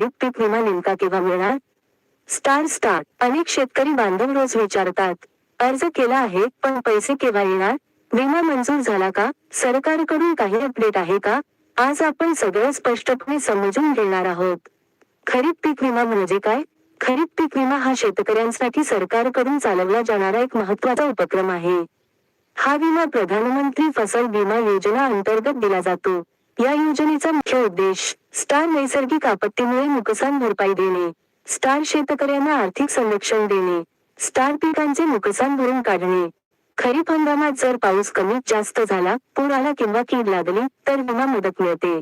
खरीप पीक विमा नेमका केव्हा मिळणार? स्टार स्टार अनेक शेतकरी बांधव रोज विचारतात अर्ज केला आहे पण पैसे केव्हा येणार? विमा मंजूर झाला का? सरकारकडून काही अपडेट आहे का? आज आपण सगळं स्पष्टपणे समजून घेणार आहोत. खरीप पीक विमा म्हणजे काय? खरीप पीक विमा हा शेतकऱ्यांसाठी सरकारकडून चालवला जाणारा एक महत्त्वाचा उपक्रम आहे. हा विमा प्रधानमंत्री फसल विमा योजना अंतर्गत दिला जातो. या योजनेचा मुख्य उद्देश स्टार नैसर्गिक आपत्तीमुळे नुकसान भरपाई देणे स्टार शेतकऱ्यांना आर्थिक संरक्षण देणे स्टार पिकांचे नुकसान भरून काढणे. खरीप हंगामात जर पाऊस कमी जास्त झाला पूर आला किंवा कीड लागली तर विमा मदत मिळते.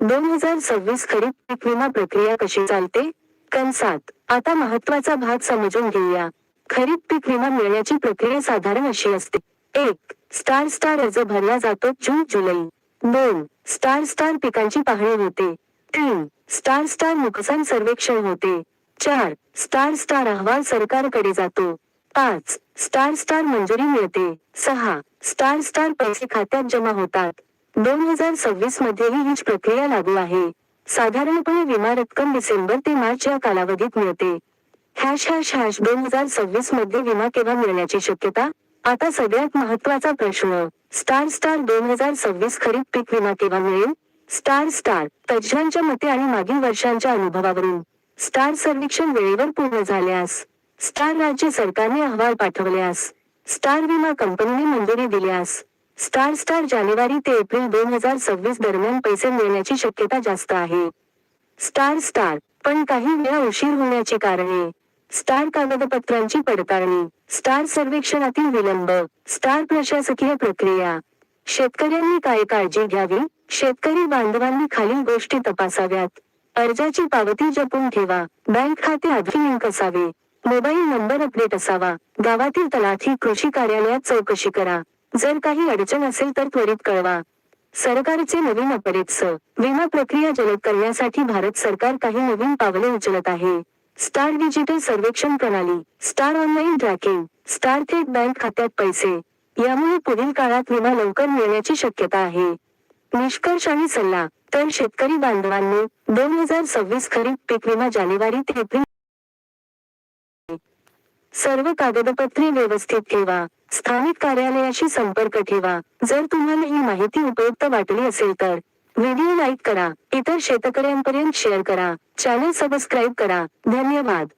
दोन हजार सव्वीस खरीप पीक विमा प्रक्रिया कशी चालते? कंसात आता महत्त्वाचा भाग समजून घेऊया. खरीप पीक विमा मिळण्याची प्रक्रिया साधारण अशी असते. एक स्टार स्टार अर्ज भरला जातो जून जुलै. दोन स्टार स्टार पिकांची पाहणी होते. तीन स्टार स्टार नुकसान सर्वेक्षण होते. चार स्टार स्टार अहवाल सरकारकडे जातो. पाच स्टार स्टार मंजुरी मिळते. सहा स्टार स्टार पैसे खात्यात जमा होतात. दोन हजार सव्वीस मध्येही हीच प्रक्रिया लागू आहे. साधारणपणे विमा रक्कम डिसेंबर ते मार्च या कालावधीत मिळते. हॅश हॅश हॅश दोन हजार सव्वीसमध्ये विमा केव्हा मिळण्याची शक्यता? आता सगळ्यात महत्त्वाचा प्रश्न स्टार स्टार दोन हजार सव्वीस खरीप पीक विमा केव्हा मिळेल? स्टार स्टार तज्ज्ञांच्या मते आणि मागील वर्षांच्या अनुभवावरून. स्टार सर्वेक्षण वेळेवर पूर्ण झाल्यास स्टार राज्य सरकारने अहवाल पाठवल्यास स्टार विमा कंपनीने मंजुरी दिल्यास स्टार स्टार जानेवारी ते एप्रिल दोन हजार सव्वीस दरम्यान पैसे मिळण्याची शक्यता जास्त आहे. स्टार स्टार पण काही वेळा उशीर होण्याची कारणे स्टार कागदपत्रांची पडताळणी स्टार सर्वेक्षणातील विलंब स्टार प्रशासकीय प्रक्रिया. शेतकऱ्यांनी काय काळजी घ्यावी? शेतकरी बांधवांनी खालील गोष्टी तपासाव्यात. अर्जाची पावती जपून ठेवा. बँक खाते आधी लिंक असावे मोबाईल नंबर अपडेट असावा. गावातील तलाठी कृषी कार्यालयात चौकशी करा. जर काही अडचण असेल तर त्वरित कळवा. सरकारचे नवीन अपडेट्स. विमा प्रक्रिया जलद करण्यासाठी भारत सरकार काही नवीन पावले उचलत आहे. स्टार डिजिटल सर्वेक्षण प्रणाली स्टार ऑनलाईन ट्रॅकिंग स्टार थेट बँक खात्यात पैसे यामुळे पुढील काळात विमा लवकर मिळण्याची शक्यता आहे. निष्कर्ष आणि सल्ला तर शेतकरी बांधवांनी दोन हजार सव्वीस खरीप पीक विमा जानेवारी ते एप्रिल सर्व कागदपत्रे व्यवस्थित ठेवा स्थानिक कार्यालयाशी संपर्क ठेवा जर तुम्हाला ही माहिती उपयुक्त वाटली असेल तर. व्हिडिओ लाईक करा इतर शेतकऱ्यांपर्यंत शेअर करा चॅनल सबस्क्राईब करा. धन्यवाद.